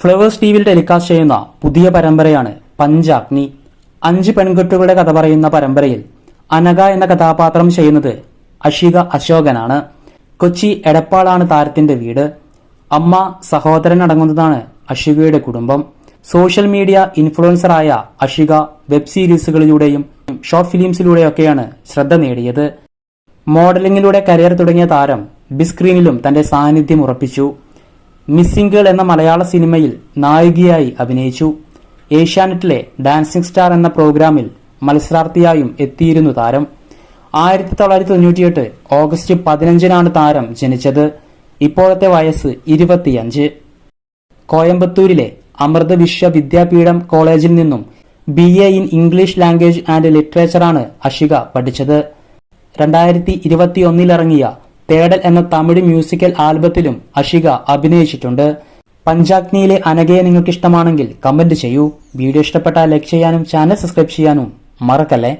Flowers T വിയിൽ telecast ചെയ്യുന്ന പുതിയ പരമ്പരയാണ് പഞ്ചാഗ്നി. അഞ്ച് പെൺകുട്ടികളുടെ കഥ പറയുന്ന പരമ്പരയിൽ അനഘ എന്ന കഥാപാത്രം ചെയ്യുന്നത് അഷിക അശോകനാണ്. കൊച്ചി എടപ്പാളാണ് താരത്തിന്റെ വീട്. അമ്മ സഹോദരൻ അടങ്ങുന്നതാണ് അഷികയുടെ കുടുംബം. സോഷ്യൽ മീഡിയ ഇൻഫ്ലുവൻസറായ അഷിക വെബ് സീരീസുകളിലൂടെയും ഷോർട്ട് ഫിലിംസിലൂടെയൊക്കെയാണ് ശ്രദ്ധ നേടിയത്. മോഡലിംഗിലൂടെ കരിയർ തുടങ്ങിയ താരം ബിസ്ക്രീനിലും തന്റെ സാന്നിധ്യം ഉറപ്പിച്ചു. മിസ്സിംഗ് ഗേൾ എന്ന മലയാള സിനിമയിൽ നായികയായി അഭിനയിച്ചു. ഏഷ്യാനെറ്റിലെ ഡാൻസിംഗ് സ്റ്റാർ എന്ന പ്രോഗ്രാമിൽ മത്സരാർത്ഥിയായും എത്തിയിരുന്നു താരം. ആയിരത്തി തൊള്ളായിരത്തി തൊണ്ണൂറ്റിയെട്ട് ഓഗസ്റ്റ് പതിനഞ്ചിനാണ് താരം ജനിച്ചത്. ഇപ്പോഴത്തെ വയസ്സ് ഇരുപത്തിയഞ്ച്. കോയമ്പത്തൂരിലെ അമൃത വിശ്വവിദ്യാപീഠം കോളേജിൽ നിന്നും B A in English language and ലിറ്ററേച്ചറാണ് Ashika പഠിച്ചത്. രണ്ടായിരത്തി ഇരുപത്തിയൊന്നിലിറങ്ങിയ തേടൽ എന്ന തമിഴ് മ്യൂസിക്കൽ ആൽബത്തിലും അഷിക അഭിനയിച്ചിട്ടുണ്ട്. പഞ്ചാഗ്നിയിലെ അനഘയെ നിങ്ങൾക്ക് ഇഷ്ടമാണെങ്കിൽ കമന്റ് ചെയ്യൂ. വീഡിയോ ഇഷ്ടപ്പെട്ടാൽ ലൈക്ക് ചെയ്യാനും ചാനൽ സബ്സ്ക്രൈബ് ചെയ്യാനും മറക്കല്ലേ?